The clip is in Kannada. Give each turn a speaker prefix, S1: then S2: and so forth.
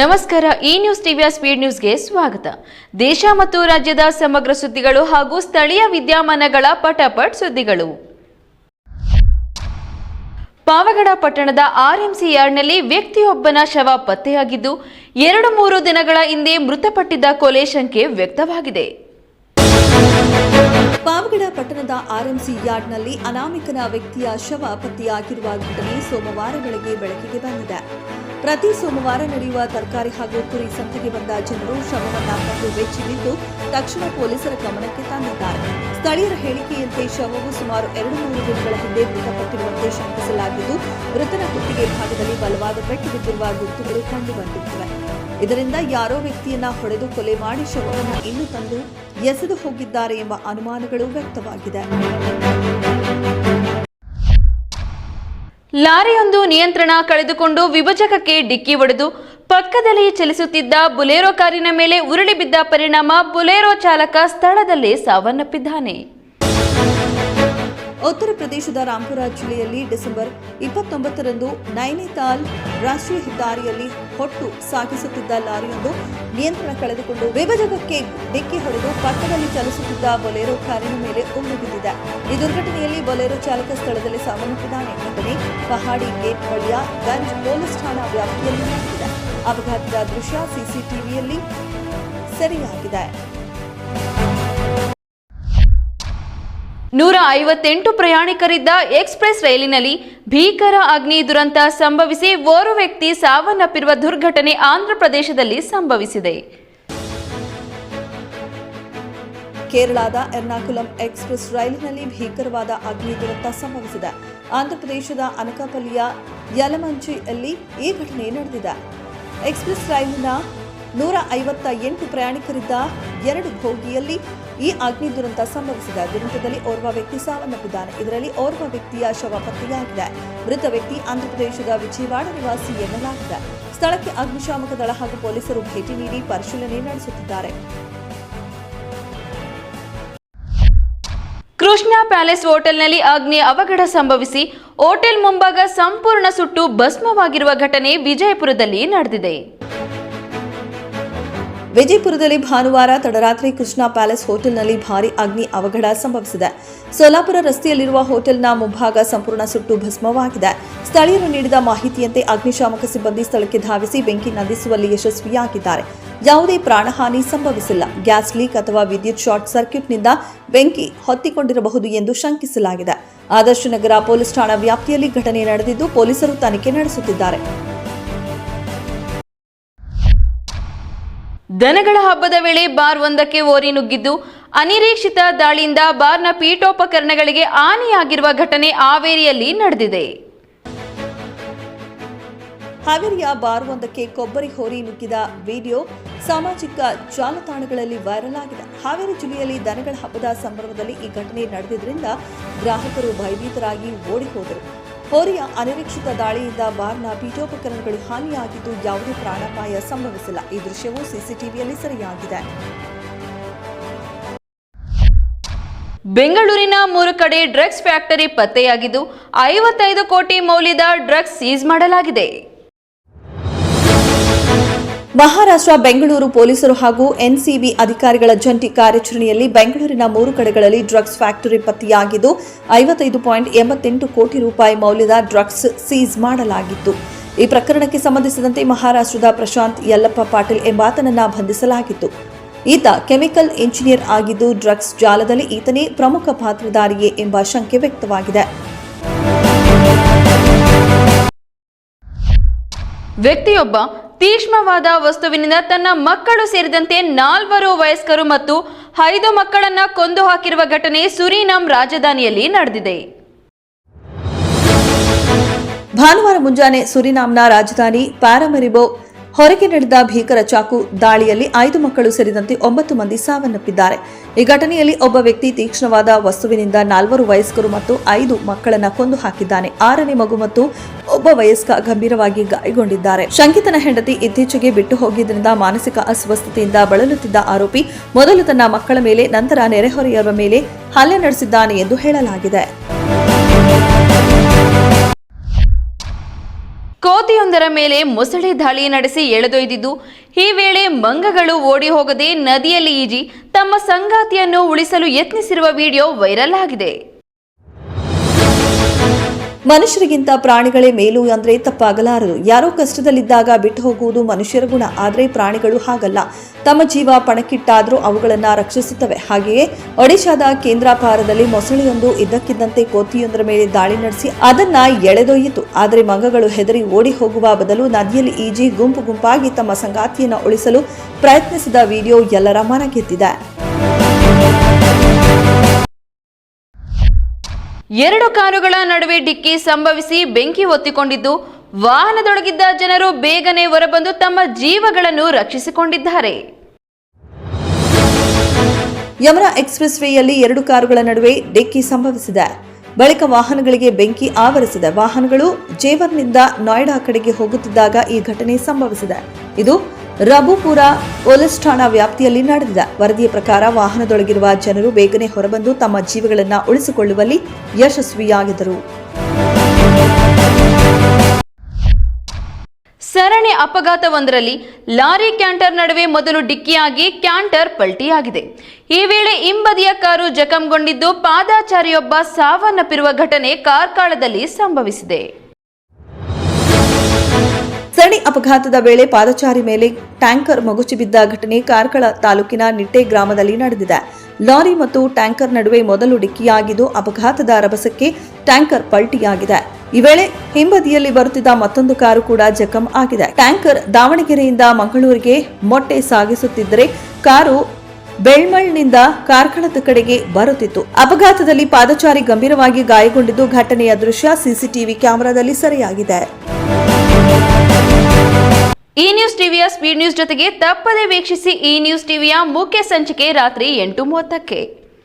S1: ನಮಸ್ಕಾರ, ಈ ನ್ಯೂಸ್ ಟಿವಿಯ ಸ್ಪೀಡ್ ನ್ಯೂಸ್ಗೆ ಸ್ವಾಗತ. ದೇಶ ಮತ್ತು ರಾಜ್ಯದ ಸಮಗ್ರ ಸುದ್ದಿಗಳು ಹಾಗೂ ಸ್ಥಳೀಯ ವಿದ್ಯಮಾನಗಳ ಪಟಪಟ್ ಸುದ್ದಿಗಳು. ಪಾವಗಡ ಪಟ್ಟಣದ ಆರ್ಎಂಸಿ ಯಾರ್ಡ್ನಲ್ಲಿ ವ್ಯಕ್ತಿಯೊಬ್ಬನ ಶವ ಪತ್ತೆಯಾಗಿದ್ದು, ಎರಡು ಮೂರು ದಿನಗಳ ಹಿಂದೆ ಮೃತಪಟ್ಟಿದ್ದ ಕೊಲೆ ಶಂಕೆ ವ್ಯಕ್ತವಾಗಿದೆ.
S2: ಪಾವಗಡ ಪಟ್ಟಣದ ಆರ್ಎಂಸಿ ಯಾರ್ಡ್ನಲ್ಲಿ ಅನಾಮಿಕನ ವ್ಯಕ್ತಿಯ ಶವ ಪತ್ತೆಯಾಗಿರುವ ಘಟನೆ ಸೋಮವಾರ ಬೆಳಗ್ಗೆ ಬೆಳಕಿಗೆ ಬಂದಿದೆ. ಪ್ರತಿ ಸೋಮವಾರ ನಡೆಯುವ ತರಕಾರಿ ಹಾಗೂ ಕುರಿ ಸಂತೆಗೆ ಬಂದ ಜನರು ಶವವನ್ನು ಕಂಡು ಬೆಚ್ಚಿಬಿದ್ದು ತಕ್ಷಣ ಪೊಲೀಸರ ಗಮನಕ್ಕೆ ತಂದಿದ್ದಾರೆ. ಸ್ಥಳೀಯರ ಹೇಳಿಕೆಯಂತೆ ಶವವು ಸುಮಾರು ಎರಡು ಮೂರು ದಿನಗಳ ಹಿಂದೆ ಮೃತಪಟ್ಟಿರುವಂತೆ ಶಂಕಿಸಲಾಗಿದ್ದು, ಮೃತನ ಕುತ್ತಿಗೆ ಭಾಗದಲ್ಲಿ ಬಲವಾದ ಪೆಟ್ಟು ಬಿದ್ದಿರುವ ಗುರುತುಗಳು ಕಂಡುಬಂದಿರುತ್ತವೆ. ಇದರಿಂದ ಯಾರೋ ವ್ಯಕ್ತಿಯನ್ನ ಹೊಡೆದು ಕೊಲೆ ಮಾಡಿ ಶವವನ್ನು ಇನ್ನೂ ತಂದು ಎಸೆದು ಹೋಗಿದ್ದಾರೆ ಎಂಬ ಅನುಮಾನಗಳು ವ್ಯಕ್ತವಾಗಿದೆ.
S1: ಲಾರಿಯೊಂದು ನಿಯಂತ್ರಣ ಕಳೆದುಕೊಂಡು ವಿಭಜಕಕ್ಕೆ ಡಿಕ್ಕಿ ಹೊಡೆದು ಪಕ್ಕದಲ್ಲಿ ಚಲಿಸುತ್ತಿದ್ದ ಬುಲೆರೋ ಕಾರಿನ ಮೇಲೆ ಉರುಳಿ ಬಿದ್ದ ಪರಿಣಾಮ ಬುಲೆರೋ ಚಾಲಕ ಸ್ಥಳದಲ್ಲೇ ಸಾವನ್ನಪ್ಪಿದ್ದಾನೆ.
S2: ಉತ್ತರ ಪ್ರದೇಶದ ರಾಂಪುರ ಜಿಲ್ಲೆಯಲ್ಲಿ ಡಿಸೆಂಬರ್ ಇಪ್ಪತ್ತೊಂಬತ್ತರಂದು ನೈನಿತಾಲ್ ರಾಷ್ಟ್ರೀಯ ಹೆದ್ದಾರಿಯಲ್ಲಿ ಹೊಟ್ಟು ಸಾಗಿಸುತ್ತಿದ್ದ ಲಾರಿಯೊಂದು ನಿಯಂತ್ರಣ ಕಳೆದುಕೊಂಡು ವಿಭಜಕಕ್ಕೆ ಡಿಕ್ಕಿ ಹೊಡೆದು ಪಕ್ಕದಲ್ಲಿ ಚಲಿಸುತ್ತಿದ್ದ ಬೊಲೆರೋ ಕಾರಿನ ಮೇಲೆ ಉರುಳಿ ಬಿದ್ದಿದೆ. ಈ ದುರ್ಘಟನೆಯಲ್ಲಿ ಬೊಲೆರೋ ಚಾಲಕ ಸ್ಥಳದಲ್ಲಿ ಸಾವನ್ನಪ್ಪಿದ್ದಾನೆ ಘಟನೆ ಪಹಾಡಿ ಗೇಟ್ ಬಳಿಯ ಗಂಜ್ ಪೊಲೀಸ್ ಠಾಣಾ ವ್ಯಾಪ್ತಿಯಲ್ಲಿ ನಡೆದಿದೆ. ಅಪಘಾತದ ದೃಶ್ಯ ಸಿಸಿಟಿವಿಯಲ್ಲಿ ಸೆರೆಯಾಗಿದೆ.
S1: ನೂರ ಐವತ್ತೆಂಟು ಪ್ರಯಾಣಿಕರಿದ್ದ ಎಕ್ಸ್ಪ್ರೆಸ್ ರೈಲಿನಲ್ಲಿ ಭೀಕರ ಅಗ್ನಿ ದುರಂತ ಸಂಭವಿಸಿ ಓರ್ವ ವ್ಯಕ್ತಿ ಸಾವನ್ನಪ್ಪಿರುವ ದುರ್ಘಟನೆ ಆಂಧ್ರಪ್ರದೇಶದಲ್ಲಿ ಸಂಭವಿಸಿದೆ.
S2: ಕೇರಳದ ಎರ್ನಾಕುಲಂ ಎಕ್ಸ್ಪ್ರೆಸ್ ರೈಲಿನಲ್ಲಿ ಭೀಕರವಾದ ಅಗ್ನಿ ದುರಂತ ಸಂಭವಿಸಿದೆ. ಆಂಧ್ರಪ್ರದೇಶದ ಅನಕಾಪಲ್ಲಿಯ ಯಲಮಂಚಿಯಲ್ಲಿ ಈ ಘಟನೆ ನಡೆದಿದೆ. ಎಕ್ಸ್ಪ್ರೆಸ್ ರೈಲಿನ ನೂರ ಐವತ್ತ ಎಂಟು ಪ್ರಯಾಣಿಕರಿದ್ದ ಎರಡು ಭೋಗಿಯಲ್ಲಿ ಈ ಅಗ್ನಿ ದುರಂತ ಸಂಭವಿಸಿದ. ದುರಂತದಲ್ಲಿ ಓರ್ವ ವ್ಯಕ್ತಿ ಸಾವನ್ನಪ್ಪಿದ್ದಾನೆ. ಇದರಲ್ಲಿ ಓರ್ವ ವ್ಯಕ್ತಿಯ ಶವ ಪತ್ತೆಯಾಗಿದೆ. ಮೃತ ವ್ಯಕ್ತಿ ಆಂಧ್ರಪ್ರದೇಶದ ವಿಜಯವಾಡ ನಿವಾಸಿ ಎನ್ನಲಾಗಿದೆ. ಸ್ಥಳಕ್ಕೆ ಅಗ್ನಿಶಾಮಕ ದಳ ಹಾಗೂ ಪೊಲೀಸರು ಭೇಟಿ ನೀಡಿ ಪರಿಶೀಲನೆ ನಡೆಸುತ್ತಿದ್ದಾರೆ.
S1: ಕೃಷ್ಣ ಪ್ಯಾಲೇಸ್ ಹೋಟೆಲ್ನಲ್ಲಿ ಅಗ್ನಿ ಅವಘಡ ಸಂಭವಿಸಿ ಹೋಟೆಲ್ ಮುಂಭಾಗ ಸಂಪೂರ್ಣ ಸುಟ್ಟು ಭಸ್ಮವಾಗಿರುವ ಘಟನೆ ವಿಜಯಪುರದಲ್ಲಿ ನಡೆದಿದೆ.
S2: ವಿಜಯಪುರದಲ್ಲಿ ಭಾನುವಾರ ತಡರಾತ್ರಿ ಕೃಷ್ಣ ಪ್ಯಾಲೇಸ್ ಹೋಟೆಲ್ನಲ್ಲಿ ಭಾರಿ ಅಗ್ನಿ ಅವಘಡ ಸಂಭವಿಸಿದೆ. ಸೋಲಾಪುರ ರಸ್ತೆಯಲ್ಲಿರುವ ಹೋಟೆಲ್ನ ಮುಂಭಾಗ ಸಂಪೂರ್ಣ ಸುಟ್ಟು ಭಸ್ಮವಾಗಿದೆ. ಸ್ಥಳೀಯರು ನೀಡಿದ ಮಾಹಿತಿಯಂತೆ ಅಗ್ನಿಶಾಮಕ ಸಿಬ್ಬಂದಿ ಸ್ಥಳಕ್ಕೆ ಧಾವಿಸಿ ಬೆಂಕಿ ನಂದಿಸುವಲ್ಲಿ ಯಶಸ್ವಿಯಾಗಿದ್ದಾರೆ. ಯಾವುದೇ ಪ್ರಾಣಹಾನಿ ಸಂಭವಿಸಿಲ್ಲ. ಗ್ಯಾಸ್ ಲೀಕ್ ಅಥವಾ ವಿದ್ಯುತ್ ಶಾರ್ಟ್ ಸರ್ಕ್ಯೂಟ್ನಿಂದ ಬೆಂಕಿ ಹೊತ್ತಿಕೊಂಡಿರಬಹುದು ಎಂದು ಶಂಕಿಸಲಾಗಿದೆ. ಆದರ್ಶ ನಗರ ಪೊಲೀಸ್ ಠಾಣಾ ವ್ಯಾಪ್ತಿಯಲ್ಲಿ ಘಟನೆ ನಡೆದಿದ್ದು ಪೊಲೀಸರು ತನಿಖೆ ನಡೆಸುತ್ತಿದ್ದಾರೆ.
S1: ದನಗಳ ಹಬ್ಬದ ವೇಳೆ ಬಾರ್ ಒಂದಕ್ಕೆ ಓರಿ ನುಗ್ಗಿದ್ದು, ಅನಿರೀಕ್ಷಿತ ದಾಳಿಯಿಂದ ಬಾರ್ನ ಪೀಠೋಪಕರಣಗಳಿಗೆ ಹಾನಿಯಾಗಿರುವ ಘಟನೆ ಹಾವೇರಿಯಲ್ಲಿ ನಡೆದಿದೆ.
S2: ಹಾವೇರಿಯ ಬಾರ್ ಒಂದಕ್ಕೆ ಕೊಬ್ಬರಿ ಹೋರಿ ನುಗ್ಗಿದ ವಿಡಿಯೋ ಸಾಮಾಜಿಕ ಜಾಲತಾಣಗಳಲ್ಲಿ ವೈರಲ್ ಆಗಿದೆ. ಹಾವೇರಿ ಜಿಲ್ಲೆಯಲ್ಲಿ ದನಗಳ ಹಬ್ಬದ ಸಂಭ್ರಮದಲ್ಲಿ ಈ ಘಟನೆ ನಡೆದಿದ್ದರಿಂದ ಗ್ರಾಹಕರು ಭಯಭೀತರಾಗಿ ಓಡಿ ಹೋದರು. ಹೋರಿಯ ಅನಿರೀಕ್ಷಿತ ದಾಳಿಯಿಂದ ಬಾರ್ನ ಪೀಠೋಪಕರಣಗಳು ಹಾನಿಯಾಗಿದ್ದು ಯಾವುದೇ ಪ್ರಾಣಾಪಾಯ ಸಂಭವಿಸಿಲ್ಲ. ಈ ದೃಶ್ಯವು ಸಿಸಿಟಿವಿಯಲ್ಲಿ ಸೆರೆಯಾಗಿದೆ.
S1: ಬೆಂಗಳೂರಿನ ಮೂರು ಕಡೆ ಡ್ರಗ್ಸ್ ಫ್ಯಾಕ್ಟರಿ ಪತ್ತೆಯಾಗಿದ್ದು ಐವತ್ತೈದು ಕೋಟಿ ಮೌಲ್ಯದ ಡ್ರಗ್ಸ್ ಸೀಸ್ ಮಾಡಲಾಗಿದೆ.
S2: ಮಹಾರಾಷ್ಟ್ರ, ಬೆಂಗಳೂರು ಪೊಲೀಸರು ಹಾಗೂ ಎನ್ಸಿಬಿ ಅಧಿಕಾರಿಗಳ ಜಂಟಿ ಕಾರ್ಯಾಚರಣೆಯಲ್ಲಿ ಬೆಂಗಳೂರಿನ ಮೂರು ಕಡೆಗಳಲ್ಲಿ ಡ್ರಗ್ಸ್ ಫ್ಯಾಕ್ಟರಿ ಪತ್ತೆಯಾಗಿದ್ದು, ಐವತ್ತೈದು ಪಾಯಿಂಟ್ ಎಂಬತ್ತೆಂಟು ಕೋಟಿ ರೂಪಾಯಿ ಮೌಲ್ಯದ ಡ್ರಗ್ಸ್ ಸೀಸ್ ಮಾಡಲಾಗಿತ್ತು. ಈ ಪ್ರಕರಣಕ್ಕೆ ಸಂಬಂಧಿಸಿದಂತೆ ಮಹಾರಾಷ್ಟ್ರದ ಪ್ರಶಾಂತ್ ಯಲ್ಲಪ್ಪ ಪಾಟೀಲ್ ಎಂಬಾತನನ್ನ ಬಂಧಿಸಲಾಗಿತ್ತು. ಈತ ಕೆಮಿಕಲ್ ಇಂಜಿನಿಯರ್ ಆಗಿದ್ದು, ಡ್ರಗ್ಸ್ ಜಾಲದಲ್ಲಿ ಈತನೇ ಪ್ರಮುಖ ಪಾತ್ರಧಾರಿಯೇ ಎಂಬ ಶಂಕೆ ವ್ಯಕ್ತವಾಗಿದೆ.
S1: ವ್ಯಕ್ತಿಯೊಬ್ಬ ತೀಕ್ಷ್ಣವಾದ ವಸ್ತುವಿನಿಂದ ತನ್ನ ಮಕ್ಕಳು ಸೇರಿದಂತೆ ನಾಲ್ವರು ವಯಸ್ಕರು ಮತ್ತು ಐದು ಮಕ್ಕಳನ್ನ ಕೊಂದು ಹಾಕಿರುವ ಘಟನೆ ಸುರಿನಾಮ್ ರಾಜಧಾನಿಯಲ್ಲಿ ನಡೆದಿದೆ.
S2: ಭಾನುವಾರ ಮುಂಜಾನೆ ಸುರಿನಾಮ್ನ ರಾಜಧಾನಿ ಪ್ಯಾರಮರಿಬೋ ಹೊರಗೆ ನಡೆದ ಭೀಕರ ಚಾಕು ದಾಳಿಯಲ್ಲಿ ಐದು ಮಕ್ಕಳು ಸೇರಿದಂತೆ ಒಂಬತ್ತು ಮಂದಿ ಸಾವನ್ನಪ್ಪಿದ್ದಾರೆ. ಈ ಘಟನೆಯಲ್ಲಿ ಒಬ್ಬ ವ್ಯಕ್ತಿ ತೀಕ್ಷ್ಣವಾದ ವಸ್ತುವಿನಿಂದ ನಾಲ್ವರು ವಯಸ್ಕರು ಮತ್ತು ಐದು ಮಕ್ಕಳನ್ನ ಕೊಂದು ಹಾಕಿದ್ದಾನೆ. ಆರನೇ ಮಗು ಮತ್ತು ಒಬ್ಬ ವಯಸ್ಕ ಗಂಭೀರವಾಗಿ ಗಾಯಗೊಂಡಿದ್ದಾರೆ. ಶಂಕಿತನ ಹೆಂಡತಿ ಇತ್ತೀಚೆಗೆ ಬಿಟ್ಟು ಹೋಗಿದ್ದರಿಂದ ಮಾನಸಿಕ ಅಸ್ವಸ್ಥತೆಯಿಂದ ಬಳಲುತ್ತಿದ್ದ ಆರೋಪಿ ಮೊದಲು ತನ್ನ ಮಕ್ಕಳ ಮೇಲೆ, ನಂತರ ನೆರೆಹೊರೆಯವರ ಮೇಲೆ ಹಲ್ಲೆ ನಡೆಸಿದ್ದಾನೆ ಎಂದು ಹೇಳಲಾಗಿದೆ.
S1: ಕೋತಿಯೊಂದು ಮೇಲೆ ಮೊಸಳೆ ದಾಳಿ ನಡೆಸಿ ಎಳೆದೊಯ್ದಿದ್ದು, ಈ ವೇಳೆ ಮಂಗಗಳು ಓಡಿ ಹೋಗದೆ ನದಿಯಲ್ಲಿ ಈಜಿ ತಮ್ಮ ಸಂಗಾತಿಯನ್ನು ಉಳಿಸಲು ಯತ್ನಿಸಿರುವ ವಿಡಿಯೋ ವೈರಲ್ ಆಗಿದೆ.
S2: ಮನುಷ್ಯರಿಗಿಂತ ಪ್ರಾಣಿಗಳೇ ಮೇಲು ಅಂದ್ರೆ ತಪ್ಪಾಗಲಾರದು ಯಾರೋ ಕಷ್ಟದಲ್ಲಿದ್ದಾಗ ಬಿಟ್ಟು ಹೋಗುವುದು ಮನುಷ್ಯರ ಗುಣ, ಆದರೆ ಪ್ರಾಣಿಗಳು ಹಾಗಲ್ಲ. ತಮ್ಮ ಜೀವ ಪಣಕ್ಕಿಟ್ಟಾದರೂ ಅವುಗಳನ್ನ ರಕ್ಷಿಸುತ್ತವೆ. ಹಾಗೆಯೇ ಒಡಿಶಾದ ಕೇಂದ್ರಾಪಾರದಲ್ಲಿ ಮೊಸಳೆಯೊಂದು ಇದ್ದಕ್ಕಿದ್ದಂತೆ ಕೋತಿಯೊಂದರ ಮೇಲೆ ದಾಳಿ ನಡೆಸಿ ಅದನ್ನ ಎಳೆದೊಯ್ಯಿತು. ಆದರೆ ಮಂಗಗಳು ಹೆದರಿ ಓಡಿ ಹೋಗುವ ಬದಲು ನದಿಯಲ್ಲಿ ಈಜಿ ಗುಂಪು ಗುಂಪಾಗಿ ತಮ್ಮ ಸಂಗಾತಿಯನ್ನು ಉಳಿಸಲು ಪ್ರಯತ್ನಿಸಿದ ವಿಡಿಯೋ ಎಲ್ಲರ ಮನ ಗೆದ್ದಿದೆ
S1: ಎರಡು ಕಾರುಗಳ ನಡುವೆ ಡಿಕ್ಕಿ ಸಂಭವಿಸಿ ಬೆಂಕಿ ಹೊತ್ತಿಕೊಂಡಿದ್ದು, ವಾಹನದೊಳಗಿದ್ದ ಜನರು ಬೇಗನೆ ಹೊರಬಂದು ತಮ್ಮ ಜೀವಗಳನ್ನು ರಕ್ಷಿಸಿಕೊಂಡಿದ್ದಾರೆ.
S2: ಯಮುನಾ ಎಕ್ಸ್ಪ್ರೆಸ್ ವೇಯಲ್ಲಿ ಎರಡು ಕಾರುಗಳ ನಡುವೆ ಡಿಕ್ಕಿ ಸಂಭವಿಸಿದೆ. ಬಳಿಕ ವಾಹನಗಳಿಗೆ ಬೆಂಕಿ ಆವರಿಸಿದೆ ವಾಹನಗಳು ಜೇವರ್ನಿಂದ ನಾಯ್ಡಾ ಕಡೆಗೆ ಹೋಗುತ್ತಿದ್ದಾಗ ಈ ಘಟನೆ ಸಂಭವಿಸಿದೆ. ಇದು ರಬುಪುರ ಪೊಲೀಸ್ ಠಾಣಾ ವ್ಯಾಪ್ತಿಯಲ್ಲಿ ನಡೆದಿದೆ. ವರದಿಯ ಪ್ರಕಾರ ವಾಹನದೊಳಗಿರುವ ಜನರು ಬೇಗನೆ ಹೊರಬಂದು ತಮ್ಮ ಜೀವಗಳನ್ನು ಉಳಿಸಿಕೊಳ್ಳುವಲ್ಲಿ ಯಶಸ್ವಿಯಾಗಿದ್ದರು.
S1: ಸರಣಿ ಅಪಘಾತವೊಂದರಲ್ಲಿ ಲಾರಿ ಕ್ಯಾಂಟರ್ ನಡುವೆ ಮೊದಲು ಡಿಕ್ಕಿಯಾಗಿ ಕ್ಯಾಂಟರ್ ಪಲ್ಟಿಯಾಗಿದೆ. ಈ ವೇಳೆ ಹಿಂಬದಿಯ ಕಾರು ಜಖಂಗೊಂಡಿದ್ದು ಪಾದಾಚಾರಿಯೊಬ್ಬ ಸಾವನ್ನಪ್ಪಿರುವ ಘಟನೆ ಕಾರ್ಕಳದಲ್ಲಿ ಸಂಭವಿಸಿದೆ.
S2: ಸರಣಿ ಅಪಘಾತದ ವೇಳೆ ಪಾದಚಾರಿ ಮೇಲೆ ಟ್ಯಾಂಕರ್ ಮಗುಚಿ ಬಿದ್ದ ಘಟನೆ ಕಾರ್ಕಳ ತಾಲೂಕಿನ ನಿಟ್ಟೆ ಗ್ರಾಮದಲ್ಲಿ ನಡೆದಿದೆ. ಲಾರಿ ಮತ್ತು ಟ್ಯಾಂಕರ್ ನಡುವೆ ಮೊದಲು ಡಿಕ್ಕಿಯಾಗಿದ್ದು ಅಪಘಾತದ ರಭಸಕ್ಕೆ ಟ್ಯಾಂಕರ್ ಪಲ್ಟಿಯಾಗಿದೆ. ಈ ವೇಳೆ ಹಿಂಬದಿಯಲ್ಲಿ ಬರುತ್ತಿದ್ದ ಮತ್ತೊಂದು ಕಾರು ಕೂಡ ಜಖಂ ಆಗಿದೆ. ಟ್ಯಾಂಕರ್ ದಾವಣಗೆರೆಯಿಂದ ಮಂಗಳೂರಿಗೆ ಮೊಟ್ಟೆ ಸಾಗಿಸುತ್ತಿದ್ದರೆ ಕಾರು ಬೆಳ್ಮಳ್ನಿಂದ ಕಾರ್ಕಳದ ಕಡೆಗೆ ಬರುತ್ತಿತ್ತು. ಅಪಘಾತದಲ್ಲಿ ಪಾದಚಾರಿ ಗಂಭೀರವಾಗಿ ಗಾಯಗೊಂಡಿದ್ದು ಘಟನೆಯ ದೃಶ್ಯ ಸಿಸಿಟಿವಿ ಕ್ಯಾಮೆರಾದಲ್ಲಿ ಸೆರೆಯಾಗಿದೆ.
S1: ಈ ನ್ಯೂಸ್ ಟಿವಿಯ ಸ್ಪೀಡ್ ನ್ಯೂಸ್ ಜೊತೆಗೆ ತಪ್ಪದೇ ವೀಕ್ಷಿಸಿ ಈ ನ್ಯೂಸ್ ಟಿವಿಯ ಮುಖ್ಯ ಸಂಚಿಕೆ ರಾತ್ರಿ ಎಂಟು ಮೂವತ್ತಕ್ಕೆ.